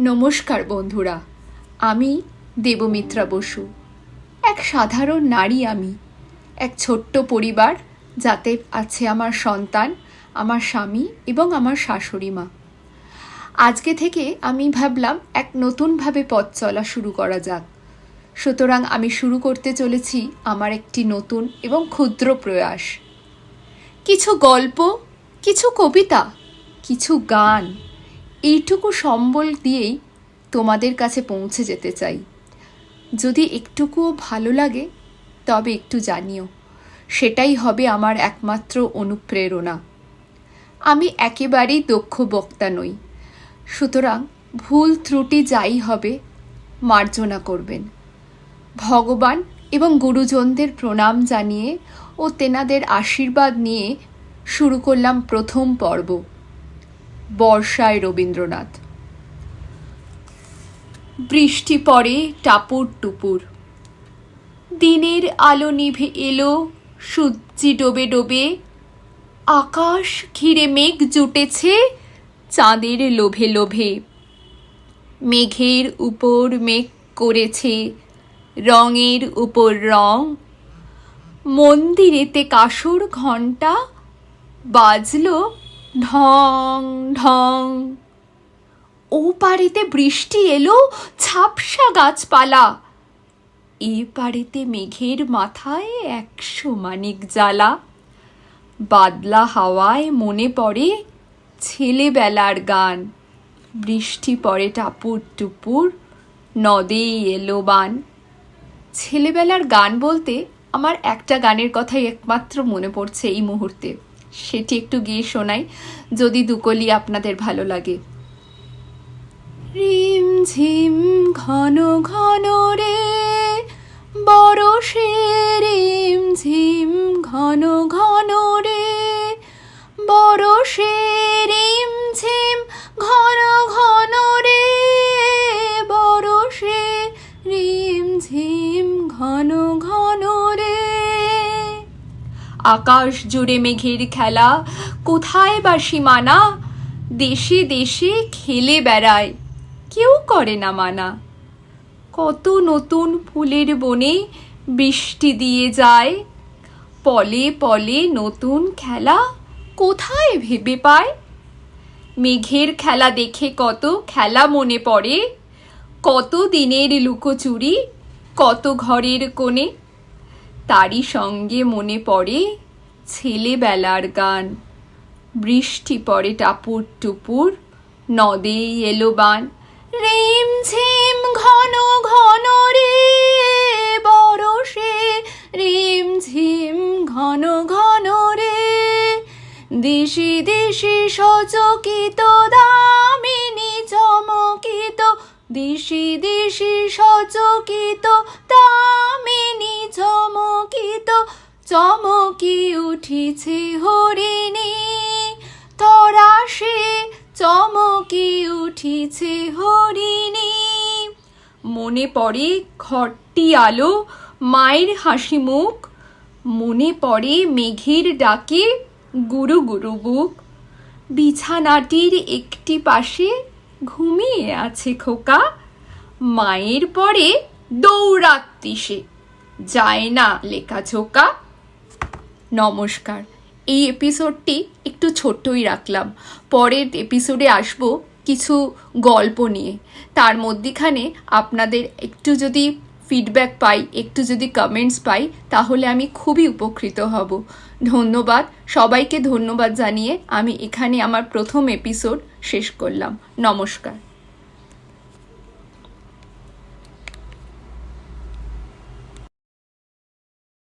নমস্কার বন্ধুরা, আমি দেবমিত্রা বসু। এক সাধারণ নারী আমি, এক ছোট্ট পরিবার যাতে আছে আমার সন্তান, আমার স্বামী এবং আমার শাশুড়ি মা। আজকে থেকে আমি ভাবলাম এক নতুনভাবে পথ চলা শুরু করা যাক। সুতরাং আমি শুরু করতে চলেছি আমার একটি নতুন এবং ক্ষুদ্র প্রয়াস। কিছু গল্প, কিছু কবিতা, কিছু গান এইটুকু সম্বল দিয়েই তোমাদের কাছে পৌঁছে যেতে চাই। যদি একটুকুও ভালো লাগে, তবে একটু জানিও, সেটাই হবে আমার একমাত্র অনুপ্রেরণা। আমি একেবারেই দক্ষ বক্তা নই। সুতরাং ভুল ত্রুটি যাই হবে, মার্জনা করবেন। ভগবান এবং গুরুজনদের প্রণাম জানিয়ে ও তেনাদের আশীর্বাদ নিয়ে শুরু করলাম প্রথম পর্ব। বর্ষায় রবীন্দ্রনাথ। বৃষ্টি পড়ে টাপুর টুপুর। দিনের আলো নিভে এলো, সূর্যি ডোবে ডোবে। আকাশ ঘিরে মেঘ জুটেছে চাঁদের লোভে লোভে। মেঘের উপর মেঘ করেছে, রঙের উপর রং। মন্দিরেতে কাসুর ঘণ্টা বাজলো ঢং ঢং। ও পাড়েতে বৃষ্টি এলো ছাপসা গাছপালা। এ পাড়েতে মেঘের মাথায় একশো মানিক জ্বালা। বাদলা হাওয়ায় মনে পড়ে ছেলেবেলার গান। বৃষ্টি পড়ে টাপুর টুপুর নদেই এলো বান। ছেলেবেলার গান বলতে আমার একটা গানের কথাই একমাত্র মনে পড়ছে এই মুহূর্তে। সেটি একটু গিয়ে শোনাই, যদি দুকলি আপনাদের ভালো লাগে। রিম ঝিম ঘন ঘন রে বরষে রিম ঝিম ঘন ঘন রে বরষে রিম ঝিম ঘন ঘন রে বরষে রিম ঝিম ঘন ঘন আকাশ জুড়ে মেঘের খেলা। কোথায় বা সীমানা? দেশে দেশে খেলে বেড়ায়। কেউ করে না মানা। কত নতুন ফুলের বনে বৃষ্টি দিয়ে যায়। পলে পলে নতুন খেলা কোথায় ভেবে পায়? মেঘের খেলা দেখে কত খেলা মনে পড়ে। কত দিনের লুকোচুরি, কত ঘরের কোণে তারই সঙ্গে মনে পড়ে ছেলেবেলার গান। বৃষ্টি পড়ে টাপুর টুপুর, নদে এলো বান। রিম ঝিম ঘন ঘন রে বরষে, রিম ঝিম ঘন ঘন রে। দিশি দিশি সচকিত দামিনী চমকিত দিশি দিশি সচকিত চমকি উঠিছে হরিণী। তরাসে চমকি উঠিছে হরিণী। মনে পড়ে ঘরটি আলো, মায়ের হাসি মুখ। মনে পড়ে মেঘের ডাকে গুরু গুরু বুক। বিছানাটির একটি পাশে ঘুমিয়ে আছে খোকা। মায়ের পরে দৌড়াত্তি সে। যায় না লেখাঝোকা নমস্কার। এই এপিসোডটি একটু ছোট্টই রাখলাম। পরের এপিসোডে আসব কিছু গল্প নিয়ে। তার মধ্যিখানে আপনাদের একটু যদি ফিডব্যাক পাই, একটু যদি কমেন্টস পাই, তাহলে আমি খুবই উপকৃত হব। ধন্যবাদ। সবাইকে ধন্যবাদ জানিয়ে আমি এখানে আমার প্রথম এপিসোড শেষ করলাম। নমস্কার।